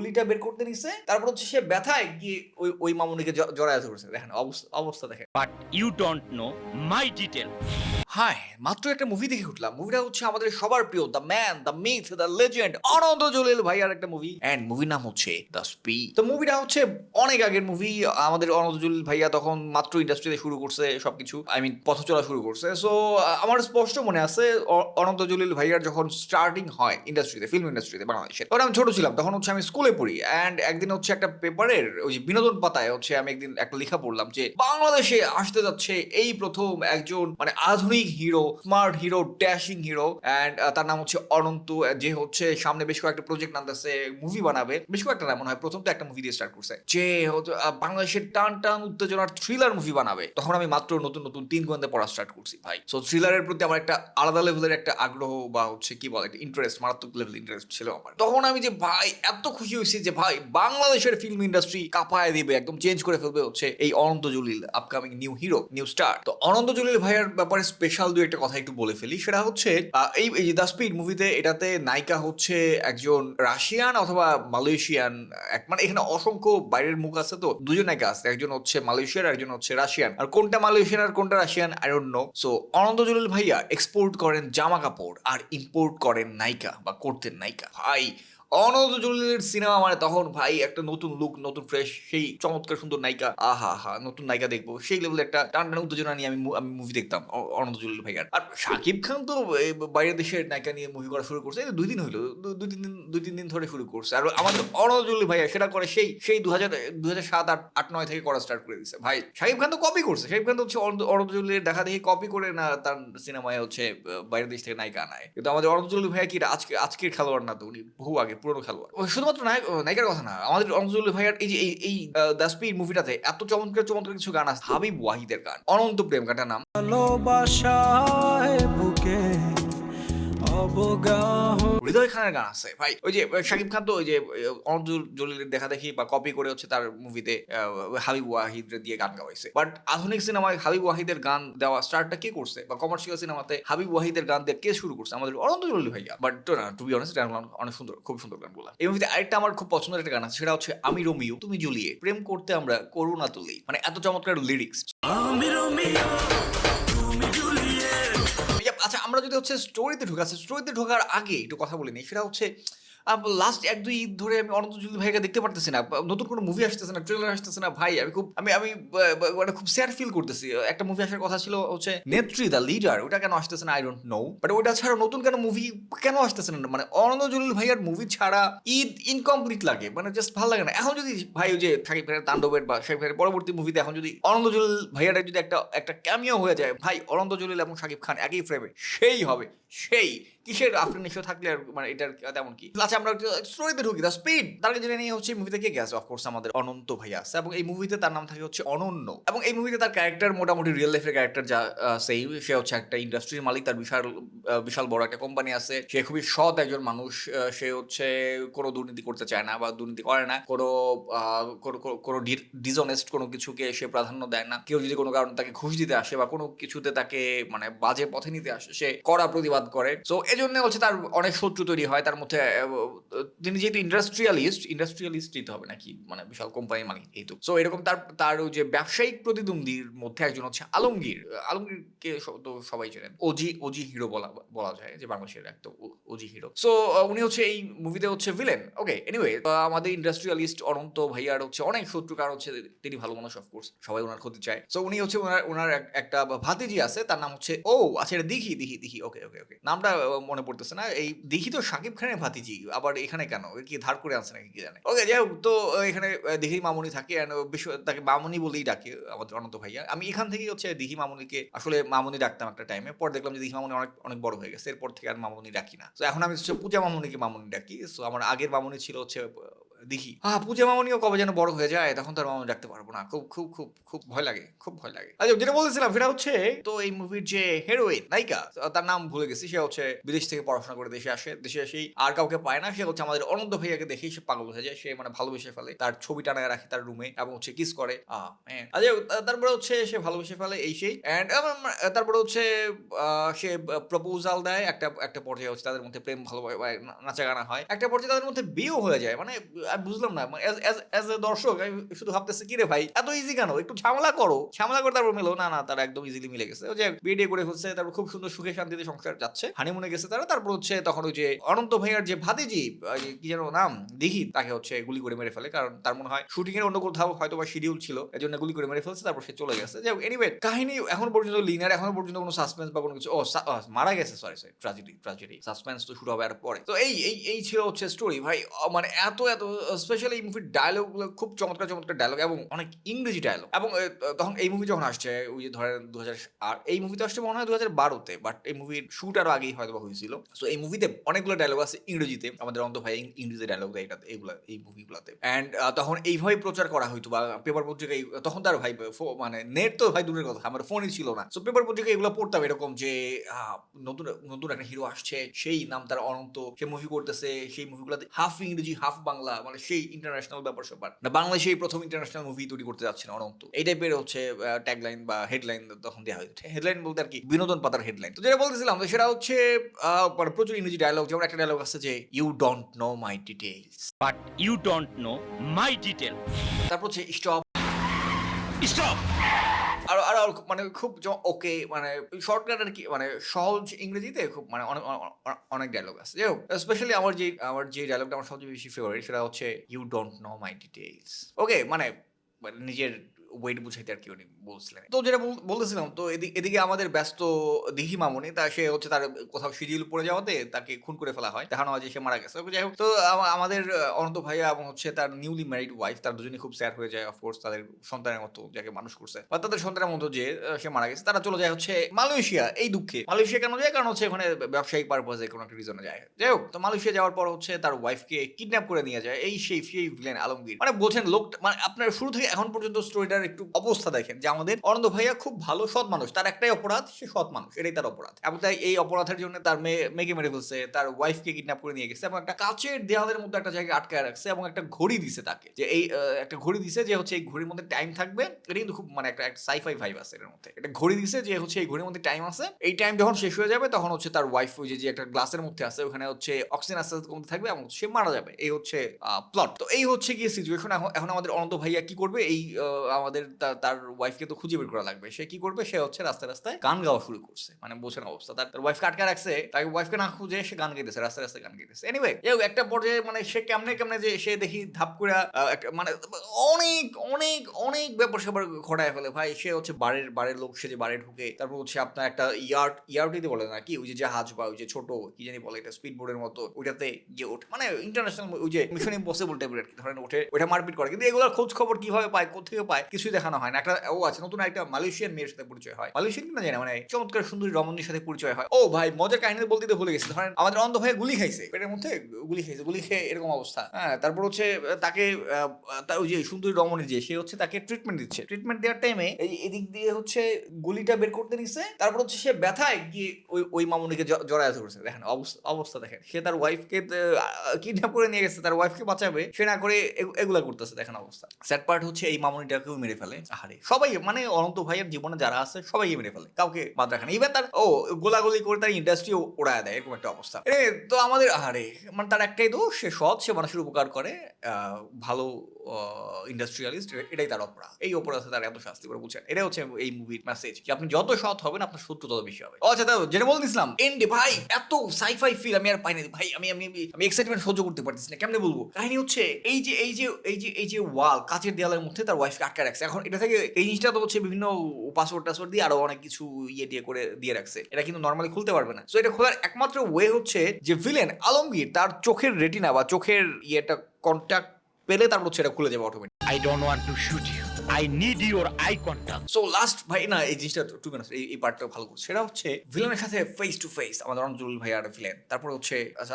গুলিটা বের করতে নিছে তারপর হচ্ছে সে ব্যথায় গিয়ে ওই ওই মামুনিকে জড়ায় ধরেছে দেখেন অবস্থা অবস্থা দেখেন but you don't know my detail. হাই মাত্র একটা মুভি দেখে উঠলাম। মুভিটা হচ্ছে আমাদের সবার প্রিয় the man the myth the legend Ananta Jalil ভাইয়ার একটা মুভি এন্ড মুভির নাম হচ্ছে দ্য স্পি তো মুভিটা হচ্ছে অনেক আগের মুভি আমাদের অনন্ত জলিল ভাইয়া তখন মাত্র ইন্ডাস্ট্রিতে শুরু করছে সবকিছু আই মিন পথ চলা শুরু করছে। সো আমার স্পষ্ট মনে আছে অনন্ত জলিল ভাইয়ার যখন স্টার্টিং হয় ইন্ডাস্ট্রিতে ফিল্ম ইন্ডাস্ট্রিতে বাংলাদেশে তখন আমি ছোট ছিলাম, তখন হচ্ছে আমি স্কুলে পড়ি। অ্যান্ড একদিন হচ্ছে একটা পেপারের ওই যে বিনোদন পাতায় হচ্ছে আমি একদিন একটা লেখা পড়লাম যে, বাংলাদেশে আসতে যাচ্ছে এই প্রথম একজন মানে আধুনিক hero smart hero dashing hero and তার নাম হচ্ছে অনন্ত, যে হচ্ছে সামনে বেশ কয়েকটা প্রজেক্ট আনতেছে মুভি বানাবে। বেশ কয়েকটা না, মনে হয় প্রথম তো একটা মুভি দিয়ে স্টার্ট করছে। যে বাংলাদেশের টান টান উত্তেজনার থ্রিলার মুভি বানাবে। তখন আমি মাত্র নতুন নতুন তিন গোয়েন্দা পড়া স্টার্ট করছি, ভাই। সো থ্রিলারের প্রতি আমার একটা আলাদা লেভেলের একটা আগ্রহ বা হচ্ছে কি বলে, একটা ইন্টারেস্ট মারাত্মক লেভেল ইন্টারেস্ট ছিল আমার। তখন আমি যে, ভাই, এত খুশি হয়েছি যে, ভাই, বাংলাদেশের ফিল্ম ইন্ডাস্ট্রি কাঁপায় দিবে, একদম চেঞ্জ করে ফেলবে হচ্ছে এই Ananta Jalil upcoming new hero new star তো অনন্ত জলিল ভাইয়ের ব্যাপারে দু একটা কথা একটু বলে ফেলি। সেটা হচ্ছে এই এই দ্য স্পিড মুভিতে এটাতে নায়িকা হচ্ছে একজন রাশিয়ান অথবা মালয়েশিয়ান, এক মানে এখানে অসংখ্য বাইরের মুখ আছে তো, দুজন নায়িকা আছে, একজন হচ্ছে মালয়েশিয়ার একজন হচ্ছে রাশিয়ান। আর কোনটা মালয়েশিয়ান আর কোনটা Russian I don't know so Ananta Jalil ভাইয়া এক্সপোর্ট করেন জামা কাপড় আর ইম্পোর্ট করেন নায়িকা বা করতেন নায়িকা। ভাই অনন্ত জলিলের সিনেমা মানে তখন ভাই একটা নতুন লুক নতুন ফ্রেশ সেই চমৎকার সুন্দর নায়িকা, আহা হা নতুন নায়িকা দেখব। সেই লেভেলের একটা টান টান উত্তেজনা নিয়ে আমি আমি মুভি দেখতাম অনন্ত জলিল ভাইয়ার। আর শাকিব খান তো বাইরের দেশের নায়িকা নিয়ে মুভি করা শুরু করছে দুই দিন হইল, দু- দুই তিন দিন, দুই তিন দিন ধরে শুরু করছে। আর আমাদের অনন্ত জলিল ভাইয়া সেটা করে সেই সেই দু হাজার দু হাজার সাত, আট আট, নয় থেকে করা স্টার্ট করে দিচ্ছে ভাই, শাকিব খান তো কপি করছে, শাকিব খান তো হচ্ছে অনন্ত জলিলের দেখা দেখি কপি করে না তার সিনেমায় হচ্ছে বাইরের দেশ থেকে নায়িকা আনায়। কিন্তু আমাদের অনন্ত জলিল ভাইয়া কি আজকে, আজকের খেলোয়াড় না তো, উনি বহু আগে পুরনো খেলোয়াড়। শুধুমাত্র নায়ক নায়িকার কথা না আমাদের অনন্ত জলিল ভাইয়ার এই যে এই এই দ্য স্পিড মুভিটাতে এত চমৎকার চমৎকার কিছু গান আছে হাবিব ওয়াহিদের গান। অনন্ত প্রেম গানটার নাম। ভালোবাসায় বুকে হৃদয় খানের গান আছে। ভাই ওই যে শাকিব খান তো ওই যে অনন্ত জলিলের দেখা দেখি বা কপি করে হচ্ছে তার মুভিতে হাবিব ওয়াহিদ দিয়ে গান গাওয়াইছে। বাট আধুনিক সিনেমায় হাবিব ওয়াহিদের গান দেওয়া স্টার্টটা কে করছে? বা কমার্শিয়াল সিনেমাতে হাবিব ওয়াহিদের গান দিয়ে কে শুরু করছে? আমাদের অনন্ত জলিল ভাইয়া। বাট তো না টু বি অনেস্ট অনেক সুন্দর খুব সুন্দর গানগুলো এই মুভিতে আরেকটা আমার খুব পছন্দের একটা গান আছে সেটা হচ্ছে আমি রোমিও তুমি জুলিয়ে প্রেম করতে আমরা করুণা তুলি মানে এত চমৎকার লিরিক্স আমি রোমিও আমরা যদি হচ্ছে স্টোরিতে ঢুকা স্টোরিতে ঢোকার আগে একটু কথা বলে নিই সেটা হচ্ছে লাস্ট এক দুই ঈদ ধরে আমি অনন্ত জুলি ভাইকে দেখতে পারতেছি না। নতুন কোনো মুভি আসতেছে না ট্রেলার আসতেছে না। ভাই আমি খুব আমি আমি আহ, মানে খুব স্যাড ফিল করতেছি। একটা মুভি আসার কথা ছিল হচ্ছে নেত্রী দ্য লিডার ওটা কেন আসতেছে না? আই ডোন্ট নো বাট ওটা ছাড়া নতুন কেন মুভি কেন আসতেছে না? মানে অনন্ত জলিল ভাইয়ার মুভি ছাড়া ঈদ ইনকমপ্লিট লাগে। মানে জাস্ট ভালো লাগে না। এখন যদি ভাই ওই যে শাকিব খানের তাণ্ডবের বা শাকিব খানের পরবর্তী মুভিতে এখন যদি অনন্ত জলিল ভাইয়াটা যদি একটা একটা ক্যামিও হয়ে যায় ভাই অনন্ত জলিল এবং শাকিব খান একই ফ্রেমে সেই হবে। সেই। কিসের আফরিন থাকলে আর মানে এটার তেমন কি? আচ্ছা আমরা স্টোরিতে ঢুকি। দ্য স্পিড তার জেনে নিয়ে হচ্ছে মুভিতে কে আছে? অফকোর্স আমাদের অনন্ত ভাইয়া আছে। এবং এই মুভিতে তার নাম থাকে হচ্ছে অনন্য। এবং এই মুভিতে তার ক্যারেক্টার মোটামুটি রিয়েল লাইফের ক্যারেক্টার যা সেই সে হচ্ছে একটা ইন্ডাস্ট্রির মালিক, তার বিশাল বিশাল বড় একটা কোম্পানি আছে। সে খুবই সৎ একজন মানুষ সে হচ্ছে কোনো দুর্নীতি করতে চায় না বা দুর্নীতি করে না। কোনো কোনো, কোনো- কোনো কিছুকে সে প্রাধান্য দেয় না। কেউ যদি কোনো কারণে তাকে ঘুষ দিতে আসে বা কোনো কিছুতে তাকে মানে বাজে পথে নিতে আসে, সে কড়া প্রতিবাদ করে। সো এই জন্য হচ্ছে তার অনেক শত্রু তৈরি হয়। তার মধ্যে তিনি যেহেতু ইন্ডাস্ট্রিয়ালিস্ট ইন্ডাস্ট্রিয়ালিস্ট তো হবে নাকি? মানে বিশাল কোম্পানি মালিক এই তো সো এরকম তার তার যে ব্যবসায়িক প্রতিদ্বন্দ্বীর মধ্যে একজন হচ্ছে আলমগীর। আলমগীরকে তো সবাই চেনেন। ওজি ওজি হিরো বলা বলা যায় যে বাংলাদেশের একটা ওজি হিরো সো উনি হচ্ছে এই মুভিতে হচ্ছে ভিলেন ওকে এনিওয়ে আমাদের ইন্ডাস্ট্রিয়ালিস্ট অনন্ত ভাইয়ার হচ্ছে অনেক শত্রু, কারণ হচ্ছে তিনি ভালো মানুষ অফকোর্স সবাই ওনার ক্ষতি চায়। সো উনি হচ্ছে ওনার ওনার একটা ভাতিজি আছে, তার নাম হচ্ছে ও আচ্ছা এটা দিঘি দিঘি দিঘি। ওকে ওকে ওকে নামটা মনে পড়তেছে না। এই দিঘি তো সাকিব খানের ভাতিজি আবার এখানে কেন? কি ধার করে আনছে নাকি কি জানে? ওকে যাই হোক, তো এখানে দিঘি মামুনি থাকে তাকে মামুনি বলেই ডাকে আমাদের অনন্ত ভাইয়া। আমি এখান থেকেই হচ্ছে দিঘি মামুনিকে, আসলে মামুনি ডাকতাম একটা টাইমে পর দেখলাম যে দিঘি মামুনি অনেক অনেক বড় হয়ে গেছে। এরপর থেকে আর মামুনি ডাকি না। তো এখন আমি হচ্ছে পূজা মামুনিকে মামুনি ডাকি। সো আমার আগের মামুনি ছিল হচ্ছে দিঘি হ্যাঁ পূজা মামুনিও কবে যেন বড় হয়ে যায়, তখন তার মামুনি ডাকতে পারব না। খুব খুব খুব খুব ভয় লাগে, খুব ভয় লাগে। আচ্ছা যেটা বলছিলাম সেটা হচ্ছে, তো এই মুভির যে হিরোইন নায়িকা, তার নাম ভুলে গেছি সে হচ্ছে বিদেশ থেকে পড়াশোনা করে দেশে আসে, দেশে এসেই আর কাউকে পায় না, সে হচ্ছে আমাদের অনন্ত ভাইয়াকে দেখেই সে পাগল হয়ে যায়, সে মানে ভালোবেসে ফেলে, তার ছবি টানায় রাখে তার রুমে এবং হচ্ছে কিস করে। আচ্ছা তারপরে হচ্ছে সে ভালোবেসে ফেলে এই সেই। অ্যান্ড তারপরে হচ্ছে সে প্রপোজাল দেয়, একটা একটা পর্যায়ে হচ্ছে তাদের মধ্যে প্রেম ভালো নাচা গানা হয়। একটা পর্যায়ে তাদের মধ্যে বিয়েও হয়ে যায় মানে আমি বুঝলাম না অ্যাজ এ দর্শক আমি শুধু ভাবতেছি কি রে ভাই, এত ইজি কেন? একটু ঝামেলা করো। ঝামেলা করে তারপর মিলো, না না, তারা একদম ইজিলি মিলে গেছে। ওই যে বিয়ে করে হচ্ছে, তারপর খুব সুন্দর সুখে শান্তিতে সংসার যাচ্ছে। হানিমুনে গেছে তারা, তারপর হচ্ছে তখন ওই যে অনন্ত ভাইয়ার যে ভাতিজি কি যেন নাম দেখি তাকে হচ্ছে গুলি করে মেরে ফেলে। কারণ তার মনে হয় শুটিং এর অন্য কোথাও হয়তো বা শিডিউল ছিল এই জন্য গুলি করে মেরে ফেলছে, তারপর সে চলে গেছে। যে এনিওয়ে কাহিনী এখন পর্যন্ত লিনার এখনও পর্যন্ত কোনো সাসপেন্স বা কোনো কিছু, ও মারা গেছে sorry sorry tragedy tragedy suspense তো শুরু হবে আর পরে। তো এই এই ছিল হচ্ছে স্টোরি ভাই মানে এত এত স্পেশালি এই মুভির ডায়লগগুলো খুব চমৎকার চমৎকার ডায়লগ এবং অনেক ইংরেজি ডায়লগ এবং তখন এই মুভি যখন আসছে, ওই যে ধরেন দু হাজার আর এই মুভিতে আসছে মনে হয় দু হাজার বারোতে বাট এই মুভির শুট আরও আগেই হয়তো হয়েছিল। সো এই মুভিতে অনেকগুলো ডায়লগ আছে ইংরেজিতে। আমাদের অন্ত ভাই ইংরেজি ডায়লগ দেয় এটাতে, এইগুলা, এই মুভিগুলোতে অ্যান্ড তখন এইভাবে প্রচার করা হইতো বা পেপার পত্রিকায় তখন তার ভাই মানে নেট তো ভাই দূরের কথা, আমার ফোনই ছিল না। সো পেপার পত্রিকায় এগুলো পড়তাম এরকম যে নতুন নতুন একটা হিরো আসছে, সেই নাম তার অনন্ত, সে মুভি করতেছে, সেই মুভিগুলোতে হাফ ইংরেজি হাফ বাংলা মানে সেই ইন্টারন্যাশনাল ব্যাপার স্যাপার না বাংলাদেশে এই প্রথম ইন্টারন্যাশনাল মুভি তৈরি করতে যাচ্ছে না অনন্ত। এই টাইপের হচ্ছে ট্যাগলাইন বা হেডলাইন তখন দেওয়া হয়েছে হেডলাইন বলতে আর কি বিনোদন পাতার হেডলাইন তো যেটা বলতেছিলাম সেটা হচ্ছে আহ, মানে প্রচুর ইংরেজি ডায়লগ যেমন একটা ডায়লগ আছে যে you don't know my details but you don't know my detail তারপর হচ্ছে স্টপ স্টপ আরও আরও মানে খুব ওকে মানে শর্টকাট আর কি মানে সহজ ইংরেজিতে খুব মানে অনেক অনেক- ডায়লগ আছে। যাই হোক স্পেশালি আমার যে আমার যে ডায়লগটা আমার সবচেয়ে বেশি ফেভারিট সেটা হচ্ছে you don't know my details okay মানে নিজের ওয়েট বুঝাইতে আর কি উনি বলছিলেন। তো যেটা বলতেছিলাম, তো এদিকে আমাদের ব্যস্ত দিঘি মামুনি, তা সে হচ্ছে তার কোথাও শিডিউল পড়ে যাওয়াতে তাকে খুন করে ফেলা হয়। দেখানো হয় যে সে মারা গেছে। যাই হোক, তো আমাদের অনন্ত ভাইয়া এবং হচ্ছে তার নিউলি ম্যারিড ওয়াইফ তার দুজনেই খুব স্যাড হয়ে যায় অফকোর্স তাদের সন্তানের মতো যাকে মানুষ করছে। বা তাদের সন্তানের মতো যে সে মারা গেছে। তারা চলে যায় হচ্ছে মালয়েশিয়া, এই দুঃখে। মালয়েশিয়া কেন যায়? কারণ হচ্ছে ওখানে ব্যবসায়িক পারপাজে কোনো একটা রিজনে যায়। যাই হোক, তো মালয়েশিয়া যাওয়ার পর হচ্ছে তার ওয়াইফকে কিডন্যাপ করে নিয়ে যায়। এই সেই সেই ভিলেন আলমগীর। মানে বলছেন লোক মানে আপনার শুরু থেকে এখন পর্যন্ত স্টোরিটার একটু অবস্থা দেখেন যে আমাদের অনন্ত ভাইয়া খুব ভালো, সৎ মানুষ। তার একটাই অপরাধ, সে সৎ মানুষ। এটাই তার অপরাধ। এবং তাই এই অপরাধের জন্য তার মেয়ে মেয়েকে মেরে ফেলছে, তার ওয়াইফকে কিডন্যাপ করে নিয়ে গেছে এবং একটা কাচের দেওয়ালের মধ্যে একটা জায়গায় আটকায় রাখছে এবং একটা ঘড়ি দিছে তাকে। যে এই একটা ঘড়ি দিছে যে হচ্ছে এই ঘড়ির মধ্যে টাইম থাকবে। এটা কিন্তু খুব মানে একটা সাইফাই ভাইব আছে এর মধ্যে। একটা ঘড়ি দিছে যে হচ্ছে এই ঘড়ির মধ্যে টাইম আছে। এই টাইম যখন শেষ হয়ে যাবে তখন হচ্ছে তার ওয়াইফ ওই যে একটা গ্লাসের মধ্যে আছে, ওখানে হচ্ছে অক্সিজেন আস্তে আস্তে কমতে থাকবে এবং সে মারা যাবে। এই হচ্ছে প্লট তো এই হচ্ছে কি সিচুয়েশন এখন আমাদের অনন্ত ভাইয়া কি করবে? এই আমাদের তার ওয়াইফকে তো খুঁজে বের করা লাগবে। সে কি করবে? সে হচ্ছে রাস্তায় রাস্তায় গান গাওয়া শুরু করছে। মানে বোঝেন অবস্থা। তার ওয়াইফকে আটকা রাখছে। তাকে ওয়াইফকে না খুঁজে সে গান গাইতেছে, রাস্তায় রাস্তায় গান গাইতেছে। এনিওয়ে একটা পর্যায়ে মানে সে কেমনে কেমনে যে সে দেখি ধাপ করে মানে অনেক অনেক অনেক ব্যাপার স্যাপার ঘটায় ফেলে। ভাই, সে হচ্ছে বাড়ির বাড়ির লোক, সে যে বাড়ি ঢুকে, তারপর হচ্ছে আপনার একটা ইয়ার্ড ইয়ার্ডিতে বলে না কি? ওই যে জাহাজ বা ওই যে ছোট, কি জানি বলে এটা স্পিড বোর্ডের মতো, ওইটাতে গিয়ে ওঠে। মানে ইন্টারন্যাশনাল ওই যে মিশন ইম্পসিবল টাইপের ধরেন ওঠে, ওইটা মারপিট করে। কিন্তু এগুলোর খোঁজ খবর কীভাবে পায়? কোথেকে পায়? কিছুই দেখানো হয় না। একটা ও আছে, নতুন একটা মালয়েশিয়ান মেয়ের সাথে পরিচয় হয়। মালয়েশিয়ান কিনা জানি মানে চমৎকার সুন্দরী রমণীর সাথে পরিচয় হয়। ও ভাই, মজার কাহিনী বলতে ভুলে গেছি। ধরেন আমাদের অন্ধ ভাই গুলি খাইছে। পেটের মধ্যে গুলি খাইছে, গুলি খেয়ে এরকম অবস্থা। হ্যাঁ তারপর হচ্ছে, তাকে ওই যে সুন্দরী রমণী যে, সে হচ্ছে তাকে ট্রিটমেন্ট দিচ্ছে। ট্রিটমেন্ট দেওয়ার টাইমে এই এদিক দিয়ে হচ্ছে গুলিটা বের করতে নিচ্ছে তারপর হচ্ছে সে ব্যথায় গিয়ে ওই ওই মামুনিকে জড়ায় ধরছে। দেখেন অবস্থা অবস্থা দেখেন। সে তার ওয়াইফকে কিডন্যাপ করে নিয়ে গেছে, তার ওয়াইফকে বাঁচাবে। সে না করে এগুলা করতেছে, দেখেন অবস্থা। স্যাড পার্ট হচ্ছে এই মামুনিটাকেও মেরে ফেলে। আহারে, সবাই মানে অনন্ত ভাইয়ের জীবনে যারা আছে সবাই মেরে ফেলে। কাউকে বাদ রাখে না। ইভেন তার, ও, গোলাগুলি করে তার ইন্ডাস্ট্রি ওড়ায় দেয়, এরকম একটা অবস্থা। এ, তো আমাদের, আহারে মানে তার একটাই দোষ, সে সৎ, সে মানুষের উপকার করে ভালো ইন্ডাস্ট্রিয়ালিস্ট এটাই তার অপরাধ। এই অপরাধে তার এত শাস্তি করে বলছেন। এটা হচ্ছে এই মুভির মেসেজ যে আপনি যত সৎ হবেন, আপনার শত্রু তত বেশি হবে। আচ্ছা তাও যেটা বলতেছিলাম এন্ডে ভাই, এত সাইফাই ফিল আমি আর পাইনি। ভাই, আমি, আমি- আমি এক্সাইটমেন্ট সহ্য করতে পারতেছি না। কেমনে বলব? কাহিনী হচ্ছে, এই যে এই যে এই যে এই যে ওয়াল কাচের দেওয়ালের মধ্যে তার ওয়াইফকে আটকে রাখছে। এখন এটা থেকে এই জিনিসটা তো হচ্ছে বিভিন্ন পাসওয়ার্ড টাসওয়ার্ড দিয়ে আরও অনেক কিছু ইয়ে দিয়ে করে দিয়ে রাখছে। এটা কিন্তু নর্মালি খুলতে পারবে না। সো এটা খোলার একমাত্র ওয়ে হচ্ছে যে ভিলেন আলমগীর তার চোখের রেটিনা বা চোখের ইয়েটা কন্ট্যাক্ট পেলে তারপর সেটা খুলে যাবে automatic I don't want to shoot you I need your eye contact so last ভাই না এই জিনিসটা টু মিনিটস এই এই পার্টটা ভালো করছে। সেটা হচ্ছে ভিলেনের সাথে ফেস টু ফেস আমাদের অঞ্জল ভাই আর ভিলেন তারপর হচ্ছে আচ্ছা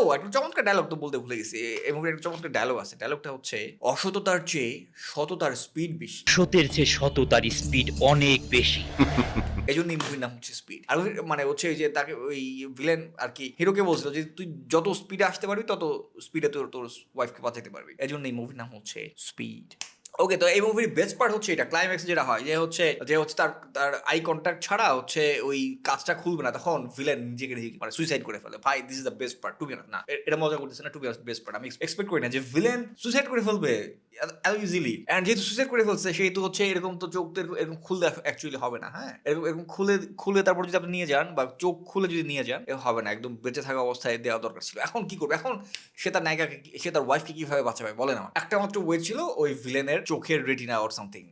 ও একটা চমৎকার ডায়লগ তো বলতে ভুলে গেছি। এই মুভির একটা চমৎকার ডায়লগ আছে। ডায়লগটা হচ্ছে অসততার চেয়ে সততার স্পিড বেশি। সতের চেয়ে শততার স্পিড অনেক বেশি। এই জন্য মুভির নাম হচ্ছে স্পিড আর মানে হচ্ছে যে তাকে ওই ভিলেন আর কি হিরোকে বলছিল যে তুই যত স্পিডে আসতে পারবি তত স্পিডে তোর তোর ওয়াইফকে বাঁচাতে পারবি। এই জন্য এই মুভির নাম হচ্ছে স্পিড ওকে তো এই মুভির বেস্ট পার্ট হচ্ছে এটা ক্লাইম্যাক্স যেটা হয়, যে হচ্ছে যে হচ্ছে তার তার আই কন্ট্যাক্ট ছাড়া হচ্ছে ওই কাজটা খুলবে না, তখন ভিলেন নিজেকে মানে সুইসাইড করে ফেলে। ভাই this is the best part to be না এটা মজা করতেছে না টু বি বেস্ট পার্ট আমি এক্সপেক্ট করি না যে ভিলেন সুইসাইড করে ফেলবে, এত ইজিলি এন্ড যেহেতু সুইসাইড করে ফেলছে, সেহেতু হচ্ছে এরকম তো চোখ এরকম- খুললে অ্যাকচুয়ালি হবে না হ্যাঁ? এরকম এরকম খুলে খুলে তারপর যদি আপনি নিয়ে যান, বা চোখ খুলে যদি নিয়ে যান, এ হবে না, একদম বেঁচে থাকা অবস্থায় দেওয়া দরকার ছিল। এখন কি করবে? এখন সে তার নায়িকাকে, সে তার ওয়াইফকে কীভাবে বাঁচাবে, বলেন আমার একটা মাত্র ওয়ে ছিল ওই ভিলেনের চোখের রেটিনা অর সামথিং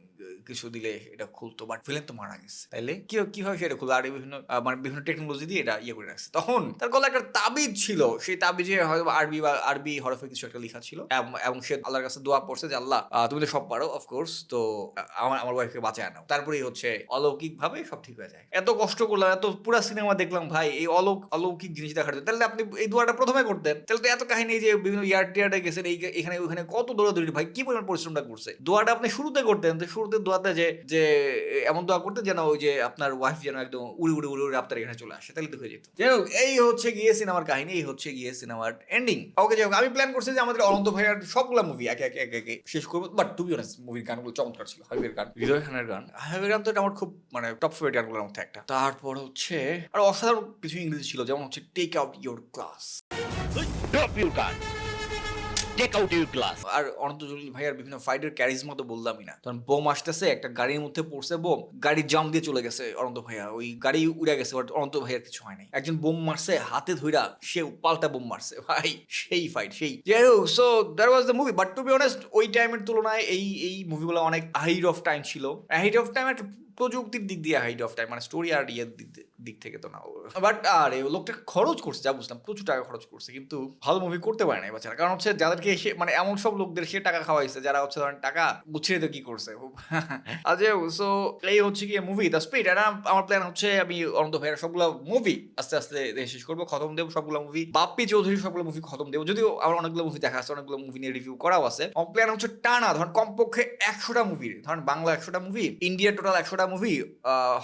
কিছু দিলে এটা খুলতো বাট ভিলেন তো মারা গেছে। তাইলে কি কীভাবে সেটা খুলতো? আর বিভিন্ন মানে বিভিন্ন টেকনোলজি দিয়ে এটা ইয়ে করে রাখছে। তখন তার গলায় একটা তাবিজ ছিল, সেই তাবিজে হয়তো আরবি বা আরবি হরফে কিছু একটা লেখা ছিল। এবং- সে আল্লাহর কাছে দোয়া পড়ছে যে, আল্লাহ তুমি তো সব পারো অফকোর্স তো আমার আমার ওয়াইফকে বাঁচায় নাও। তারপরেই হচ্ছে অলৌকিক ভাবে সব ঠিক হয়ে যায়। এত কষ্ট করলাম, এত পুরো সিনেমা দেখলাম, ভাই, এই অলৌক, অলৌকিক জিনিস দেখার জন্য তাহলে আপনি এই দোয়াটা প্রথমে করতেন। তাহলে তো এত কাহিনী যে বিভিন্ন ইয়ার টিয়ার্ডে গেছেন, এই, এখানে, ওখানে কত দৌড়াদৌড়ি, ভাই, কি পরিমাণ পরিশ্রমটা করছে? দোয়াটা আপনি শুরুতে করতেন, তো শুরুতে দোয়াতে যে যে এমন দোয়া করতেন যেন ওই যে আপনার ওয়াইফ যেন একদম উড়ে উড়ে উড়ে উড়ে আপনার এখানে চলে আসে তাহলে তো হয়ে যেত। যাই হোক এই হচ্ছে গিয়ে সিনেমার কাহিনী এই হচ্ছে গিয়ে সিনেমার এন্ডিং ওকে যাই হোক আমি প্ল্যান করছি যে আমাদের অনন্ত ভাইয়ার সবগুলা মুভি একে একে একে একে শেষ করব বাট টু বি অনেস্ট মুভির গানগুলো চমৎকার ছিল হাবিবের গান। হৃদয় খানের গান। হাবিবের গান তো এটা আমার খুব মানে টপ ফেভারিট গানগুলোর মধ্যে একটা। তারপর হচ্ছে আর অসাধারণ কিছু ইংরেজি ছিল যেমন হচ্ছে take out your class Out your glass. আর ভাইয়ার বিভিন্ন ফাইটের ক্যারিজমা তো বললামই না। তখন বোম আসতেছে, একটা গাড়ির মধ্যে পড়ছে বোম, গাড়ি জাম দিয়ে চলে গেছে অনন্ত ভাইয়া। ওই গাড়ি উড়ে গেছে অনন্ত ভাইয়ার কিছু হয় নাই। একজন বোম মারছে, হাতে ধইরা সে পাল্টা বোম মারছে। ভাই, সেই ফাইট সেই। যাই হোক so that was the movie but to be honest ওই টাইমের তুলনায় এই এই মুভিগুলো অনেক হাইট অফ টাইম ছিল। হাইট অফ টাইম একটা প্রযুক্তির দিক দিয়ে হাইট অফ টাইম মানে স্টোরি আর ইয়ের দিক দিয়ে- দিক থেকে তো না বাট আর এই লোকটা খরচ করছে, যা বুঝলাম, প্রচুর টাকা খরচ করছে, কিন্তু ভালো মুভি করতে পারে না বাচ্চারা। কারণ হচ্ছে যাদেরকে সে মানে এমন সব লোকদের সে টাকা খাওয়াইছে, যারা হচ্ছে ধরেন টাকা বুঝিয়ে তো কি করছে। আচ্ছা সো এই হচ্ছে কি মুভি দ্য স্পিড এটা আমার প্ল্যান হচ্ছে আমি অনন্ত ভাইয়ের সবগুলো মুভি আস্তে আস্তে শেষ করব, খতম দেবো সবগুলো মুভি বাপ্পি চৌধুরী সবগুলো মুভি খতম দেবো। যদিও আমার অনেকগুলো মুভি দেখা আছে, অনেকগুলো মুভি নিয়ে রিভিউ করাও আছে। আমার প্ল্যান হচ্ছে টানা, ধরেন কমপক্ষে একশোটা মুভি ধরেন বাংলা একশোটা মুভি ইন্ডিয়া টোটাল একশোটা মুভি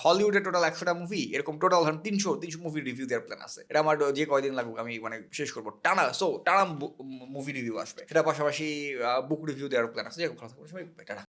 হলিউডের টোটাল একশোটা মুভি এরকম টোটাল ধরেন তিনশো তিনশো মুভি রিভিউ দেওয়ার প্ল্যান আছে। এটা আমার যে কয়দিন লাগুক, আমি মানে শেষ করব। টানা সো টানা মুভি রিভিউ আসবে। সেটা পাশাপাশি বুক রিভিউ দেওয়ার প্ল্যান আছে। যে ভালো থাকবে সবাই